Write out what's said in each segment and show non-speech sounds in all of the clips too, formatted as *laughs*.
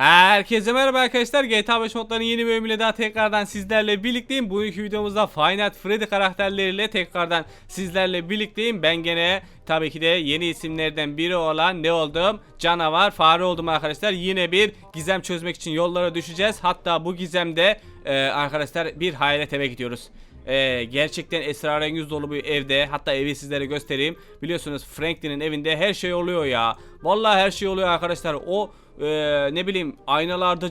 Herkese merhaba arkadaşlar. GTA 5 modlarının yeni bölümüyle daha tekrardan sizlerle birlikteyim. Bugünkü videomuzda Nights Freddy karakterleriyle tekrardan sizlerle birlikteyim. Ben gene tabii ki de yeni isimlerden biri olan ne oldum? Canavar fare oldum arkadaşlar. Yine bir gizem çözmek için yollara düşeceğiz. Hatta bu gizemde e, arkadaşlar bir hayalet eve gidiyoruz. Ee, gerçekten esrarengiz dolu bir evde hatta evi sizlere göstereyim biliyorsunuz Franklin'in evinde her şey oluyor ya vallahi her şey oluyor arkadaşlar o e, ne bileyim aynalarda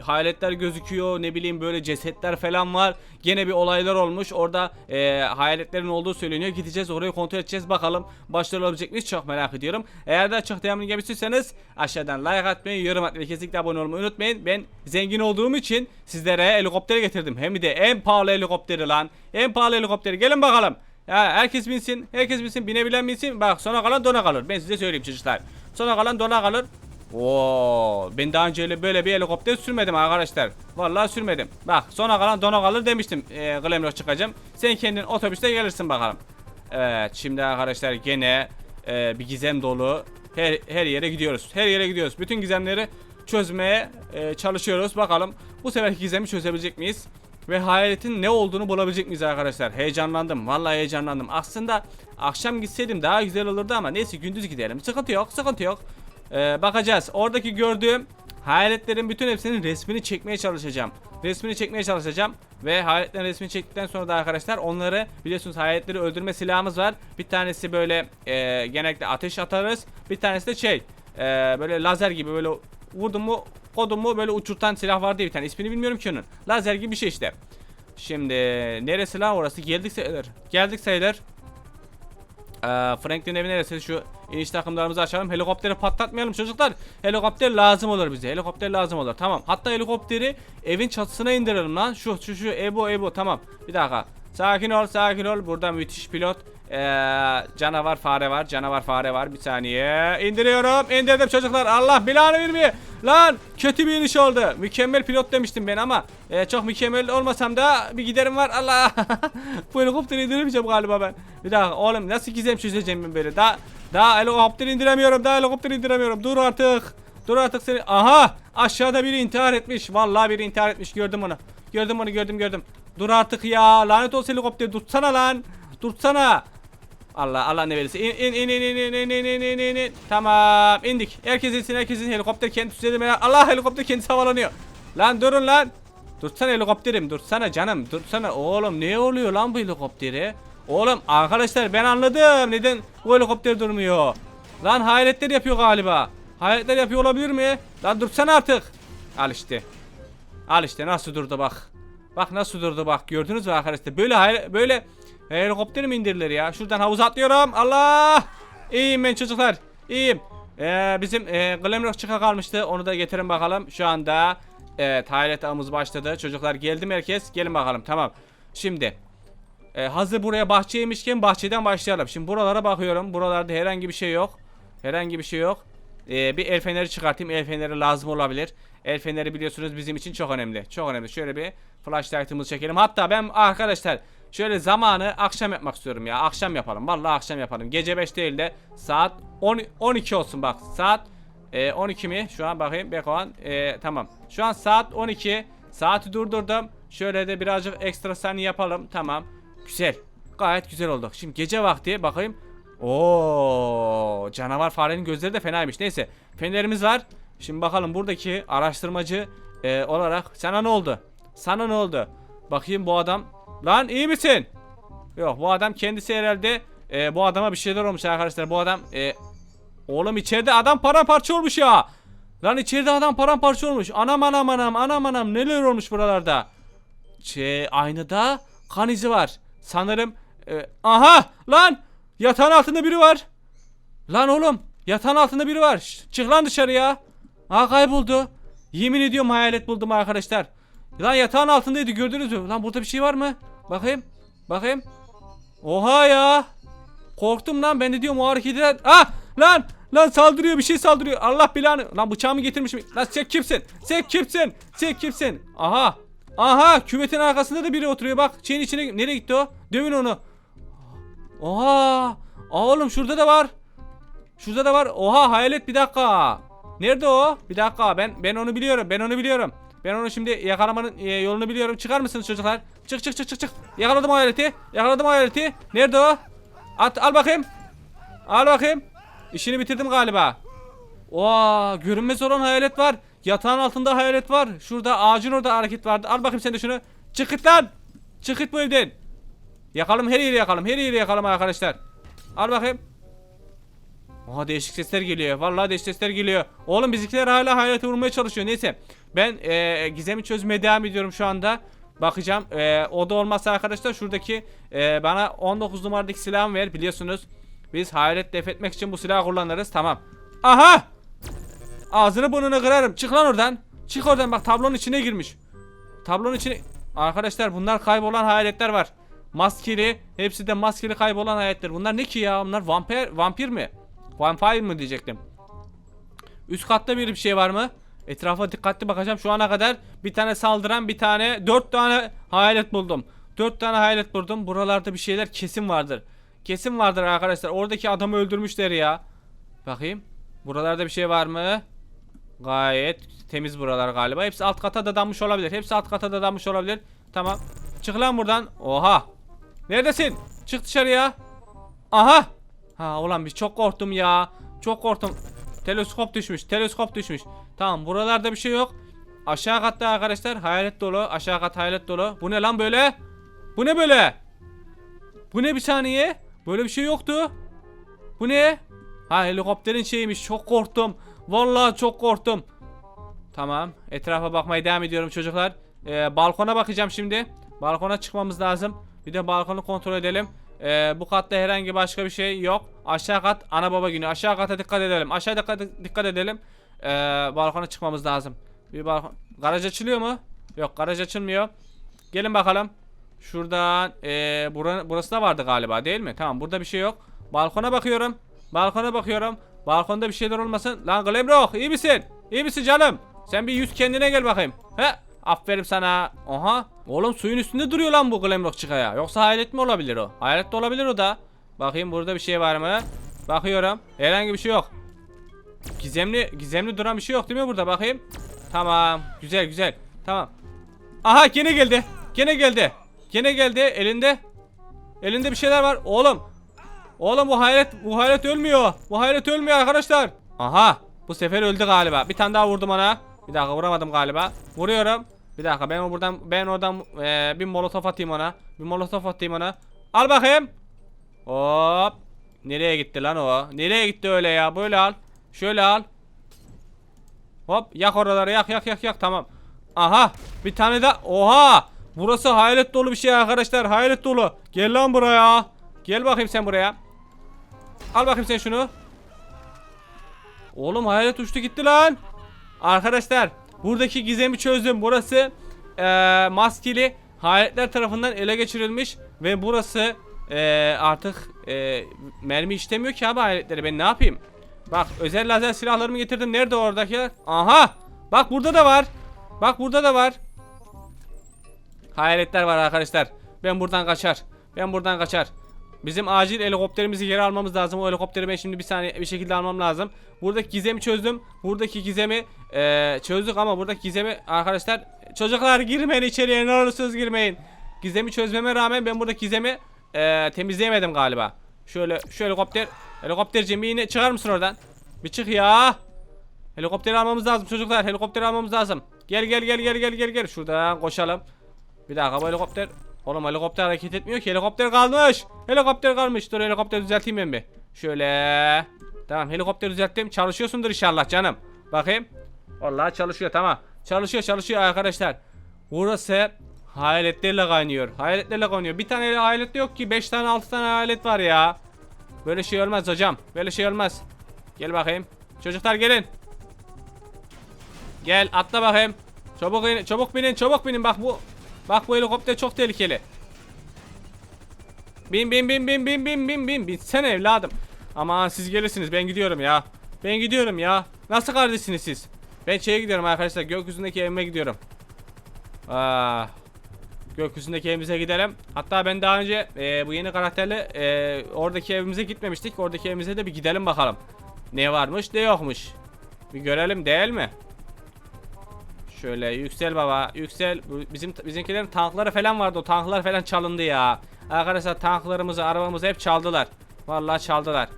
hayaletler gözüküyor ne bileyim böyle cesetler falan var. Gene bir olaylar olmuş. Orada e, hayaletlerin olduğu söyleniyor. Gideceğiz orayı kontrol edeceğiz. Bakalım başarılı olabilecek miyiz? Çok merak ediyorum. Eğer de çok devamlı gelmişseniz aşağıdan like atmayı yorum atmayı kesinlikle abone olmayı unutmayın. Ben zengin olduğum için sizlere helikopter getirdim. Hem de en pahalı helikopteri lan. En pahalı helikopteri. Gelin bakalım. Ya herkes binsin herkes binsin. Binebilen binsin. Bak sona kalan dona kalır. Ben size söyleyeyim çocuklar. Sona kalan dona kalır Oo, ben daha önce öyle böyle bir helikopter sürmedim arkadaşlar. Vallahi sürmedim. Bak sona kalan dona kalır demiştim. E, Glamrock çıkacağım. Sen kendin otobüste gelirsin bakalım. Evet şimdi arkadaşlar gene e, bir gizem dolu. Her, her yere gidiyoruz. Her yere gidiyoruz. Bütün gizemleri çözmeye e, çalışıyoruz. Bakalım bu seferki gizemi çözebilecek miyiz? Ve hayaletin ne olduğunu bulabilecek miyiz arkadaşlar? Heyecanlandım. Vallahi heyecanlandım. Aslında akşam gitseydim daha güzel olurdu ama neyse gündüz gidelim. Sıkıntı yok, sıkıntı yok. Ee, bakacağız. Oradaki gördüğüm hayaletlerin bütün hepsinin resmini çekmeye çalışacağım. Resmini çekmeye çalışacağım. Ve hayaletlerin resmini çektikten sonra da arkadaşlar onları biliyorsunuz hayaletleri öldürme silahımız var. Bir tanesi böyle e, genellikle ateş atarız. Bir tanesi de şey e, böyle lazer gibi böyle vurdum mu kodum mu böyle uçurtan silah var diye bir tane. ismini bilmiyorum ki onun. Lazer gibi bir şey işte. Şimdi neresi lan orası? Geldik sayılır. Geldik sayılır. Ee, Franklin evi neresi? Şu iniş takımlarımızı açalım. Helikopteri patlatmayalım çocuklar. Helikopter lazım olur bize. Helikopter lazım olur. Tamam. Hatta helikopteri evin çatısına indirelim lan. Şu şu şu Ebo Ebo tamam. Bir dakika. Sakin ol sakin ol. Burada müthiş pilot. Ee, canavar fare var. Canavar fare var. Bir saniye. İndiriyorum. İndirdim çocuklar. Allah bilanı vermiyor. Lan kötü bir iniş oldu. Mükemmel pilot demiştim ben ama e, çok mükemmel olmasam da bir giderim var. Allah. *laughs* Bu helikopteri indiremeyeceğim galiba ben. Bir dakika oğlum nasıl gizem çözeceğim ben böyle? Daha daha helikopter indiremiyorum. Daha helikopter indiremiyorum. Dur artık. Dur artık seni. Aha! Aşağıda biri intihar etmiş. Vallahi biri intihar etmiş. Gördüm onu. Gördüm onu gördüm gördüm. Dur artık ya. Lanet olsun helikopter. Dursana lan. Dursana. Allah Allah ne verirse. İn in in in in in in in in in in. Tamam indik. Herkes insin herkes insin. Helikopter kendi düzenlemeye. Allah helikopter kendisi havalanıyor. Lan durun lan. Dursana helikopterim dursana canım dursana oğlum ne oluyor lan bu helikopteri? Oğlum arkadaşlar ben anladım neden bu helikopter durmuyor. Lan hayaletler yapıyor galiba. Hayaletler yapıyor olabilir mi? Lan dursana artık. Al işte. Al işte nasıl durdu bak. Bak nasıl durdu bak gördünüz mü arkadaşlar böyle böyle helikopter mi indirilir ya? Şuradan havuza atlıyorum. Allah! İyiyim ben çocuklar. İyiyim. Ee, bizim e, Glamrock çıka kalmıştı. Onu da getirin bakalım. Şu anda evet hayalet avımız başladı. Çocuklar geldi mi herkes? Gelin bakalım. Tamam. Şimdi e, hazır buraya bahçeymişken bahçeden başlayalım. Şimdi buralara bakıyorum. Buralarda herhangi bir şey yok. Herhangi bir şey yok. E, bir el feneri çıkartayım. El feneri lazım olabilir. El feneri biliyorsunuz bizim için çok önemli. Çok önemli. Şöyle bir flashlight'ımızı çekelim. Hatta ben arkadaşlar şöyle zamanı akşam yapmak istiyorum ya. Akşam yapalım. Vallahi akşam yapalım. Gece 5 değil de saat 10 12 olsun bak. Saat e, 12 mi? Şu an bakayım. Bekoğan. E, tamam. Şu an saat 12. Saati durdurdum. Şöyle de birazcık ekstra saniye yapalım. Tamam. Güzel. Gayet güzel oldu. Şimdi gece vakti bakayım. Oo, canavar farenin gözleri de fenaymış. Neyse, fenerimiz var. Şimdi bakalım buradaki araştırmacı e, olarak sana ne oldu? Sana ne oldu? Bakayım bu adam. Lan iyi misin? Yok bu adam kendisi herhalde e, bu adama bir şeyler olmuş arkadaşlar. Bu adam e, oğlum içeride adam paramparça olmuş ya. Lan içeride adam paramparça olmuş. Anam anam anam anam anam neler olmuş buralarda. Şey aynada kan izi var. Sanırım e, aha lan yatağın altında biri var. Lan oğlum yatağın altında biri var. Şş, çık lan dışarıya. Aa kayboldu. Yemin ediyorum hayalet buldum arkadaşlar. Lan yatağın altındaydı gördünüz mü? Lan burada bir şey var mı? Bakayım. Bakayım. Oha ya. Korktum lan ben de diyorum o hareketler. Ah lan lan saldırıyor bir şey saldırıyor. Allah belanı. Lan bıçağımı getirmişim. Lan sen kimsin? Sen kimsin? Sen kimsin? Aha. Aha küvetin arkasında da biri oturuyor bak. Şeyin içine nereye gitti o? Dövün onu. Oha. Oğlum şurada da var. Şurada da var. Oha hayalet bir dakika. Nerede o? Bir dakika ben ben onu biliyorum. Ben onu biliyorum. Ben onu şimdi yakalamanın e, yolunu biliyorum. Çıkar mısınız çocuklar? Çık çık çık çık çık. Yakaladım hayaleti. Yakaladım hayaleti. Nerede o? At al bakayım. Al bakayım. İşini bitirdim galiba. Oo, görünmez olan hayalet var. Yatağın altında hayalet var. Şurada ağacın orada hareket vardı. Al bakayım sen de şunu. Çık git lan. Çık git bu evden. Yakalım her yeri yakalım. Her yeri yakalım arkadaşlar. Al bakayım. Aha değişik sesler geliyor. Vallahi değişik sesler geliyor. Oğlum bizimkiler hala hayalete vurmaya çalışıyor. Neyse. Ben e, gizemi çözmeye devam ediyorum şu anda. Bakacağım. E, o da olmazsa arkadaşlar şuradaki e, bana 19 numaradaki silahımı ver. Biliyorsunuz biz hayalet def etmek için bu silahı kullanırız. Tamam. Aha! Ağzını burnunu kırarım. Çık lan oradan. Çık oradan bak tablonun içine girmiş. Tablonun içine... Arkadaşlar bunlar kaybolan hayaletler var. Maskeli. Hepsi de maskeli kaybolan hayaletler. Bunlar ne ki ya? Bunlar vampir, vampir mi? Vampire mı diyecektim. Üst katta bir şey var mı? Etrafa dikkatli bakacağım. Şu ana kadar bir tane saldıran bir tane dört tane hayalet buldum. Dört tane hayalet buldum. Buralarda bir şeyler kesin vardır. Kesin vardır arkadaşlar. Oradaki adamı öldürmüşler ya. Bakayım. Buralarda bir şey var mı? Gayet temiz buralar galiba. Hepsi alt kata dadanmış olabilir. Hepsi alt kata dadanmış olabilir. Tamam. Çık lan buradan. Oha. Neredesin? Çık dışarıya. Aha. Ha ulan bir çok korktum ya. Çok korktum. Teleskop düşmüş. Teleskop düşmüş. Tamam buralarda bir şey yok. Aşağı katta arkadaşlar hayalet dolu. Aşağı kat hayalet dolu. Bu ne lan böyle? Bu ne böyle? Bu ne bir saniye? Böyle bir şey yoktu. Bu ne? Ha helikopterin şeyiymiş. Çok korktum. Vallahi çok korktum. Tamam. Etrafa bakmaya devam ediyorum çocuklar. Ee, balkona bakacağım şimdi. Balkona çıkmamız lazım. Bir de balkonu kontrol edelim. Ee, bu katta herhangi başka bir şey yok. Aşağı kat ana baba günü. Aşağı kata dikkat edelim. Aşağı dikkat, dikkat edelim. Ee, balkona çıkmamız lazım. Bir balkon. Garaj açılıyor mu? Yok garaj açılmıyor. Gelin bakalım. Şuradan ee, bura, burası da vardı galiba değil mi? Tamam burada bir şey yok. Balkona bakıyorum. Balkona bakıyorum. Balkonda bir şeyler olmasın. Lan Glamrock iyi misin? İyi misin canım? Sen bir yüz kendine gel bakayım. He? Aferin sana. Oha. Oğlum suyun üstünde duruyor lan bu Glamrock çıkaya. Yoksa hayalet mi olabilir o? Hayalet de olabilir o da. Bakayım burada bir şey var mı? Bakıyorum. Herhangi bir şey yok. Gizemli gizemli duran bir şey yok değil mi burada? Bakayım. Tamam. Güzel güzel. Tamam. Aha gene geldi. Gene geldi. Gene geldi. Elinde. Elinde bir şeyler var. Oğlum. Oğlum bu hayalet bu hayalet ölmüyor. Bu hayalet ölmüyor arkadaşlar. Aha. Bu sefer öldü galiba. Bir tane daha vurdum ona. Bir dakika vuramadım galiba. Vuruyorum. Bir dakika ben buradan ben oradan eee, bir molotof atayım ona. Bir molotof atayım ona. Al bakayım. Hop. Nereye gitti lan o? Nereye gitti öyle ya? Böyle al. Şöyle al. Hop yak oraları yak yak yak yak tamam. Aha bir tane de oha. Burası hayalet dolu bir şey arkadaşlar hayalet dolu. Gel lan buraya. Gel bakayım sen buraya. Al bakayım sen şunu. Oğlum hayalet uçtu gitti lan. Arkadaşlar buradaki gizemi çözdüm. Burası eee, maskeli hayaletler tarafından ele geçirilmiş ve burası eee, artık eee, mermi işlemiyor ki abi hayaletleri ben ne yapayım? Bak özel lazer silahlarımı getirdim. Nerede oradakiler? Aha! Bak burada da var. Bak burada da var. Hayaletler var arkadaşlar. Ben buradan kaçar. Ben buradan kaçar. Bizim acil helikopterimizi geri almamız lazım. O helikopteri ben şimdi bir saniye bir şekilde almam lazım. Buradaki gizemi çözdüm. Buradaki gizemi eee, çözdük ama buradaki gizemi arkadaşlar çocuklar girmeyin içeriye ne olursunuz girmeyin. Gizemi çözmeme rağmen ben buradaki gizemi eee, temizleyemedim galiba. Şöyle şu helikopter helikopterciğim bir yine çıkar mısın oradan? Bir çık ya. Helikopteri almamız lazım çocuklar. Helikopteri almamız lazım. Gel gel gel gel gel gel gel. Şuradan koşalım. Bir dakika bu helikopter. Oğlum helikopter hareket etmiyor ki. Helikopter kalmış. Helikopter kalmış. Dur helikopter düzelteyim ben bir. Şöyle. Tamam helikopter düzelttim. Çalışıyorsundur inşallah canım. Bakayım. Vallahi çalışıyor tamam. Çalışıyor çalışıyor arkadaşlar. Burası hayaletlerle kaynıyor. Hayaletlerle kaynıyor. Bir tane hayalet yok ki. 5 tane 6 tane hayalet var ya. Böyle şey olmaz hocam. Böyle şey olmaz. Gel bakayım. Çocuklar gelin. Gel atla bakayım. Çabuk in, çabuk binin, çabuk binin. Bak bu bak bu helikopter çok tehlikeli. Bin bin bin bin bin bin bin bin binsene evladım. Ama siz gelirsiniz ben gidiyorum ya. Ben gidiyorum ya. Nasıl kardeşsiniz siz? Ben şeye gidiyorum arkadaşlar gökyüzündeki evime gidiyorum. Aa, gökyüzündeki evimize gidelim. Hatta ben daha önce e, bu yeni karakterle e, oradaki evimize gitmemiştik. Oradaki evimize de bir gidelim bakalım. Ne varmış ne yokmuş. Bir görelim değil mi? Şöyle yüksel baba yüksel. Bizim bizimkilerin tankları falan vardı. O tanklar falan çalındı ya. Arkadaşlar tanklarımızı arabamızı hep çaldılar. Vallahi çaldılar.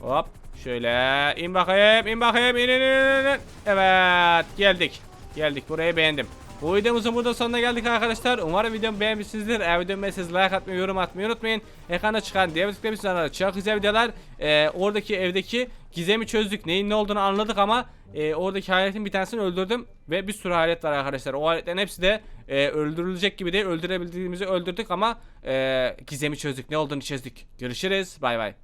Hop şöyle in bakayım in bakayım in in in, in. Evet geldik. Geldik burayı beğendim. Bu videomuzun burada sonuna geldik arkadaşlar. Umarım videomu beğenmişsinizdir. Eğer videomu beğendiyseniz like atmayı, yorum atmayı unutmayın. Ekranda çıkan diğer tıklamışsınız. Çok güzel videolar. Ee, oradaki evdeki gizemi çözdük. Neyin ne olduğunu anladık ama e, oradaki hayaletin bir tanesini öldürdüm. Ve bir sürü hayalet var arkadaşlar. O hayaletlerin hepsi de e, öldürülecek gibi değil. Öldürebildiğimizi öldürdük ama e, gizemi çözdük. Ne olduğunu çözdük. Görüşürüz. Bay bay.